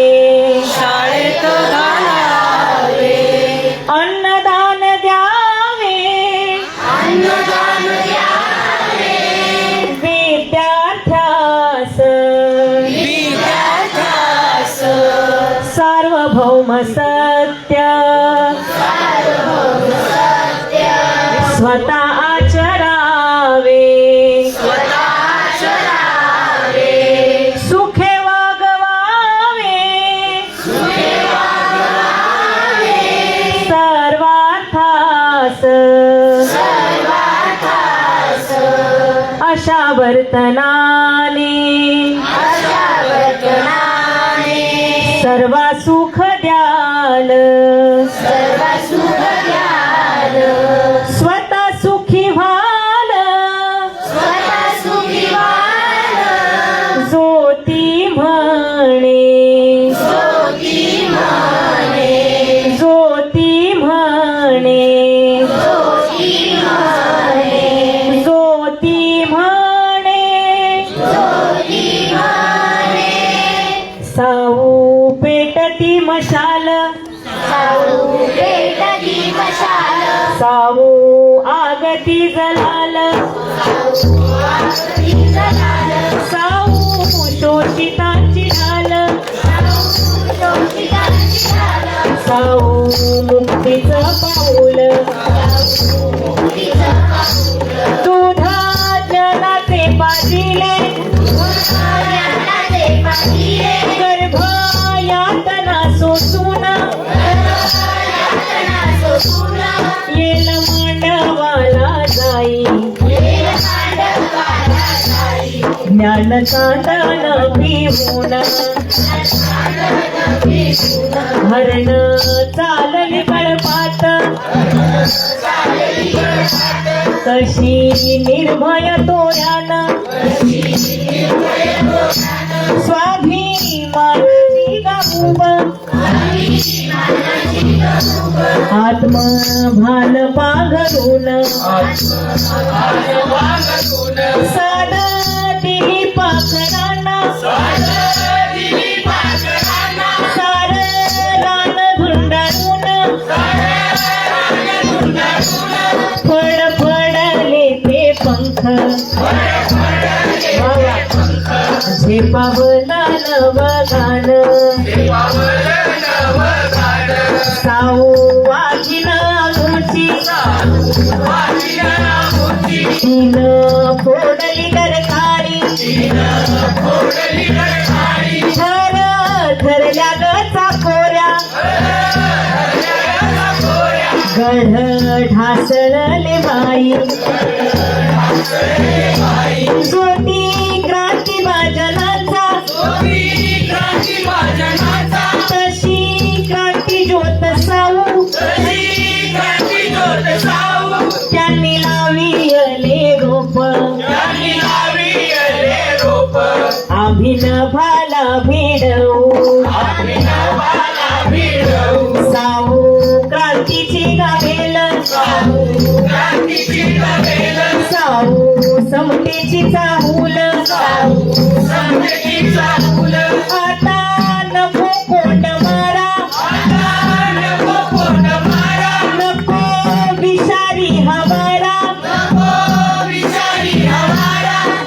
शाळेत घालावे. अन्नदान द्यावे. विद्यार्थ्यास. विद्यार्थ्यास. सार्वभौम सत्य. स्वतः अशा वर्तनाने सर्व सुख द्याल. साऊ आगती जलाल. साऊ शोषिताची ढाल. साऊ मुक्तीचं पाऊल. तुधा जलाचे पाजिले ज्ञान चांदन पिऊन हरण चालली कळपात. कशी निर्भय तोयान स्वाभिमानाची गाऊब आत्मभान पाघरून. साधा दिली पाखरांना. सार रान धुंडाळून फड फडले ते पंख. झेपावर ढासळले बाई ज्योती क्रांती बाजनाचा तशी क्रांती ज्योत साऊ त्यांनी लाविले रोप. साऊ समतेची चाहूल आता नको कोंड मारा नको विषारी हवारा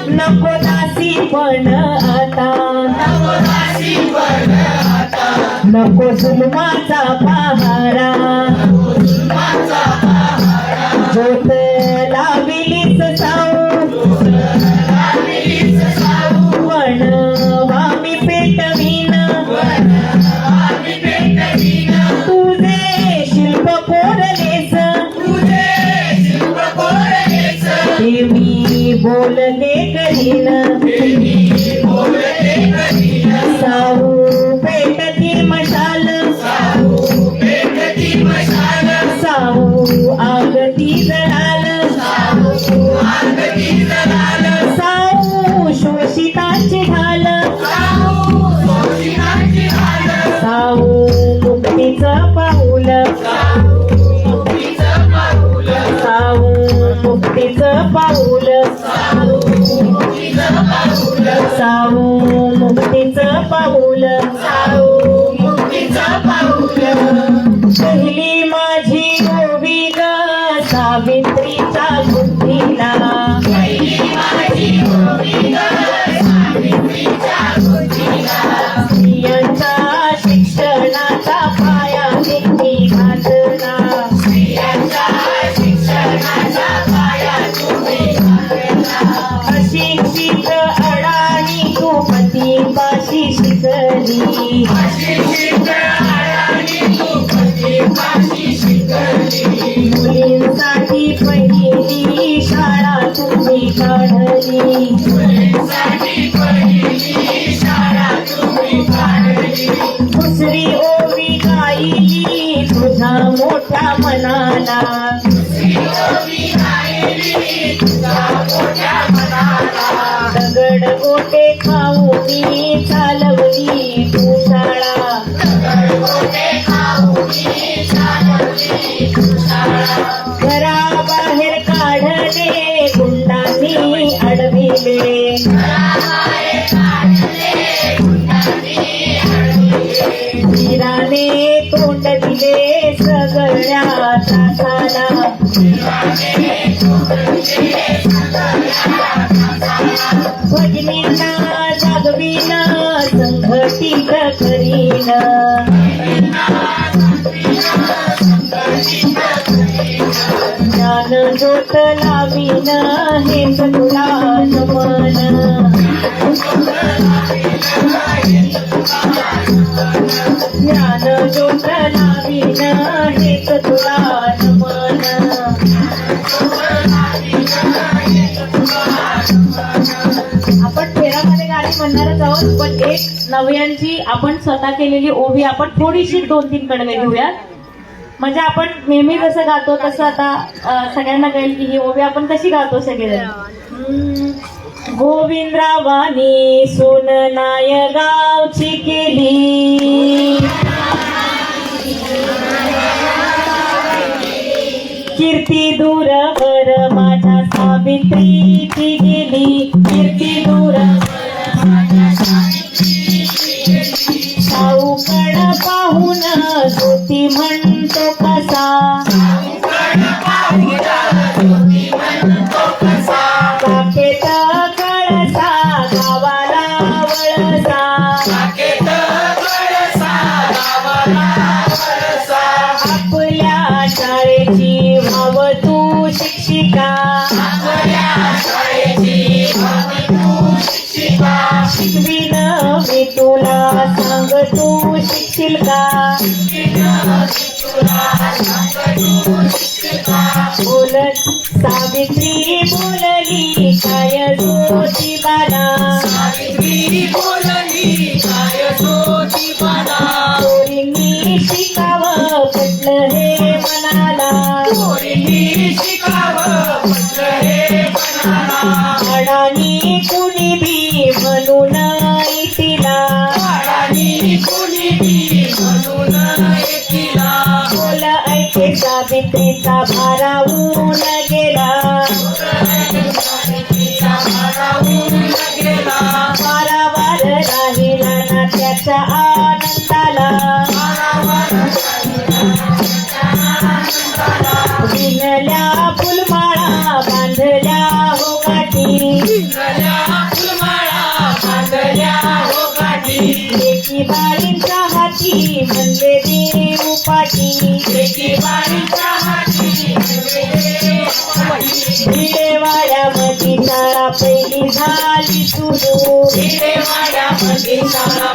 नको दासी पण. आता नको जुलमाचा पहारा. जोत लाविलीच साऊ पण वामी पेटवीन तुझे शिल्प कोरलेस. ते मी बोलले करीन. love. पहिली शाळा तुम्ही काढली. दुसरी ओवी गायली मोठ्या मनाला. दगड गोटे खाऊ मी वीराने तोंड दिले सगळ्या तासाला. भजनींना जागवीन संघटित करीन. ज्ञान ज्योत लावीन हे तुला नमन तुला नमन आपण फेरामध्ये गाणी म्हणणारच आहोत पण एक नव्यांची आपण स्वतः केलेली ओवी आपण थोडीशी दोन तीन कडवे घेऊयात. म्हणजे आपण नेहमी जसं गातो तसं आता सगळ्यांना कळेल की ही ओवी आपण कशी गातो सगळे गोविंदरावानी सोन नाय गावची केली. बोलत सावित्री बोलली काय ज्योतिबाला पोरींनी शिकावं पटलं हे मनाला. अडाणी कुणी बी म्हणून तिला. बोल ऐके सावित्रीचा भारावून गेला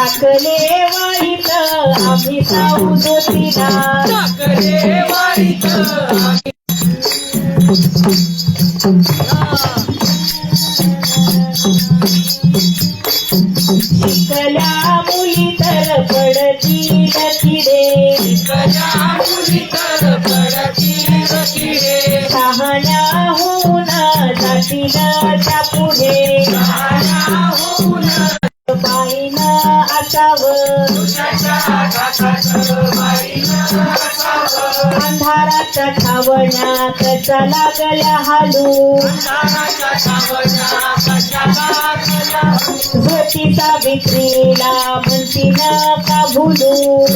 टाकले वाईट आम्ही साऊ ज्योतीला शिकल्या त्या पुढे बाईनं असावं अंधाराच्या छावण्यात कसा लागल्या हालू. झोतीचा विक्रीला म्हणती न का भुलू.